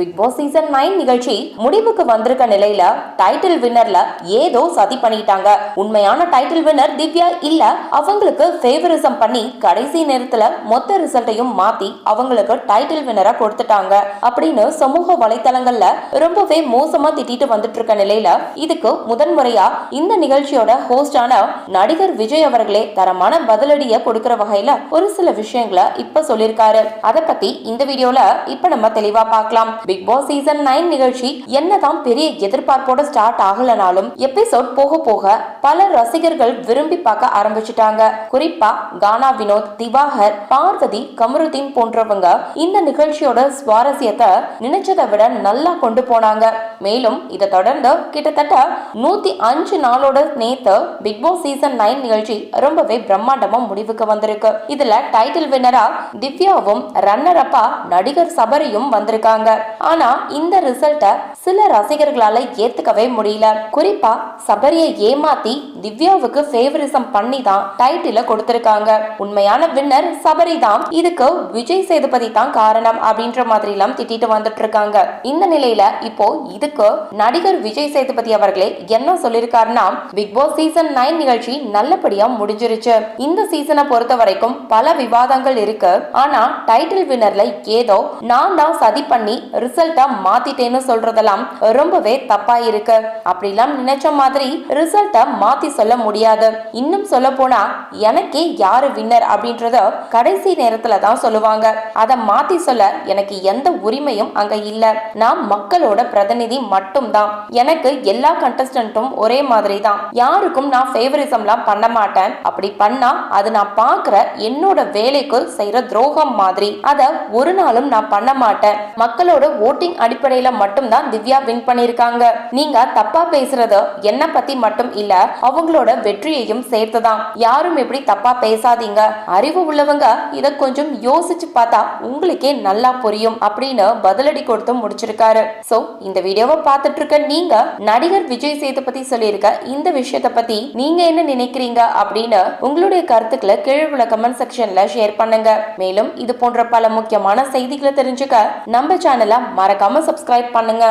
Big Boss season nine நிகழ்ச்சி முடிவுக்கு வந்திருக்க நிலையில டைட்டில் வின்னர்ல ஏதோ சதி பண்ணிட்டாங்க. உண்மையான டைட்டில் வின்னர் திவ்யா இல்ல அவங்களுக்கு ஃபேவரிசம் பண்ணி கடைசி நேரத்துல மொத்த ரிசல்ட்டையும் மாத்தி அவங்களுக்கு டைட்டில் வின்னரா கொடுத்துட்டாங்க. அப்படின்னு சமூக வலைத்தளங்கள்ல ரொம்பவே மோசமா திட்டிட்டு வந்துட்டு இருக்க நிலையில இதுக்கு முதன்முறையா இந்த நிகழ்ச்சியோட ஹோஸ்டான நடிகர் விஜய் அவர்களே தரமான பதிலடிய கொடுக்கிற வகையில ஒரு சில விஷயங்களை இப்ப சொல்லியிருக்காரு. அதை பத்தி இந்த வீடியோல இப்ப நம்ம தெளிவா பார்க்கலாம். பிக் பாஸ் சீசன் நைன் நிகழ்ச்சி என்னதான் பெரிய எதிர்பார்ப்போட ஸ்டார்ட் ஆகலனாலும் எபிசோட் போக போக பல ரசிகர்கள் விரும்பி பார்க்க ஆரம்பிச்சிட்டாங்க. குறிப்பா கானா வினோத் திவாகர் பார்வதி கமருதீன் போன்றவங்க இந்த நிகழ்ச்சியோட சுவாரஸ்யத்தை நினைச்சதை விட நல்லா கொண்டு போனாங்க. மேலும் இதை தொடர்ந்து கிட்டத்தட்ட நூத்தி அஞ்சு நாளோட நேத்து பிக் பாஸ் சீசன் நைன் நிகழ்ச்சி ரொம்பவே பிரம்மாண்டமா முடிவுக்கு வந்திருக்கு. இதுல டைட்டில் வின்னரா திவ்யாவும் ரன்னர் அப்பா நடிகர் சபரியும் வந்திருக்காங்க. ஆனா இந்த ரிசல்ட்டை சில ரசிகர்களால ஏத்துக்கவே முடியல. குறிப்பா சபரியை ஏமாத்தி திவ்யாவுக்கு ஃபேவரிசம் பண்ணி தான் டைட்டில கொடுத்திருக்காங்க. உண்மையான வின்னர் சபரி தான். இதுக்கு விஜய் சேதுபதி தான் காரணம் அப்படின்ற மாதிரி எல்லாம் திட்டிட்டு வந்துட்டு இருக்காங்க இந்த நிலையில இப்போ இதுக்கு நடிகர் விஜய் சேதுபதி அவர்களே என்ன சொல்லியிருக்காருன்னா பிக் பாஸ் சீசன் நைன் நிகழ்ச்சி நல்லபடியா முடிஞ்சிருச்சு. இந்த சீசனை பொறுத்த வரைக்கும் பல விவாதங்கள் இருக்கு. ஆனா டைட்டில் வின்னர்ல ஏதோ நான் தான் சதி பண்ணி ரிசல்ட்டை மாத்திட்டேன்னு சொல்றதெல்லாம் ரொம்பவே தப்பா இருக்கு அப்படிலாம் நினைச்ச மாதிரி ரிசல்ட்டை மாத்தி சொல்ல முடியாது. இன்னும் சொல்ல போனா எனக்கே யாரு வின்னர் அப்படின்றத கடைசி நேரத்துல தான் சொல்லுவாங்க. அதை மாத்தி சொல்ல எனக்கு எந்த உரிமையும் அங்க இல்ல. நான் மக்களோட பிரதிநிதி மட்டும்தான். எனக்கு எல்லா கண்டஸ்டன்ட்டும் ஒரே மாதிரி தான் யாருக்கும் நான் ஃபேவரிசம்லாம் பண்ண மாட்டேன். அப்படி பண்ணா அது நான் பார்க்குற என்னோட வேலைக்கு செய்யற துரோகம் மாதிரி. அதை ஒரு நாளும் நான் பண்ண மாட்டேன். மக்களோட ஓட்டிங் அடிப்படையில மட்டும்தான் திவ்யா வின் பண்ணியிருக்காங்க. நீங்க தப்பா பேசுறது என்ன பத்தி மட்டும் இல்ல அவங்களோட வெற்றியையும் சேர்த்துதான். யாரும் எப்படி தப்பா பேசாதீங்க. அறிவு உள்ளவங்க இத கொஞ்சம் யோசிச்சு பார்த்தா உங்களுக்கே நல்லா புரியும் அப்படின்னு பதிலடி கொடுத்து முடிச்சிருக்காரு. சோ இந்த வீடியோவை பார்த்துட்டு இருக்க நீங்க நடிகர் விஜய் சேதுபதி சொல்லியிருக்க இந்த விஷயத்த பத்தி நீங்க என்ன நினைக்கிறீங்க அப்படின்னு உங்களுடைய கருத்துக்களை கீழே உள்ள கமெண்ட் செக்ஷன்ல ஷேர் பண்ணுங்க. மேலும் இது போன்ற பல முக்கியமான செய்திகளை தெரிஞ்சுக்க நம்ம சேனலை மறக்காம சப்ஸ்கிரைப் பண்ணுங்க.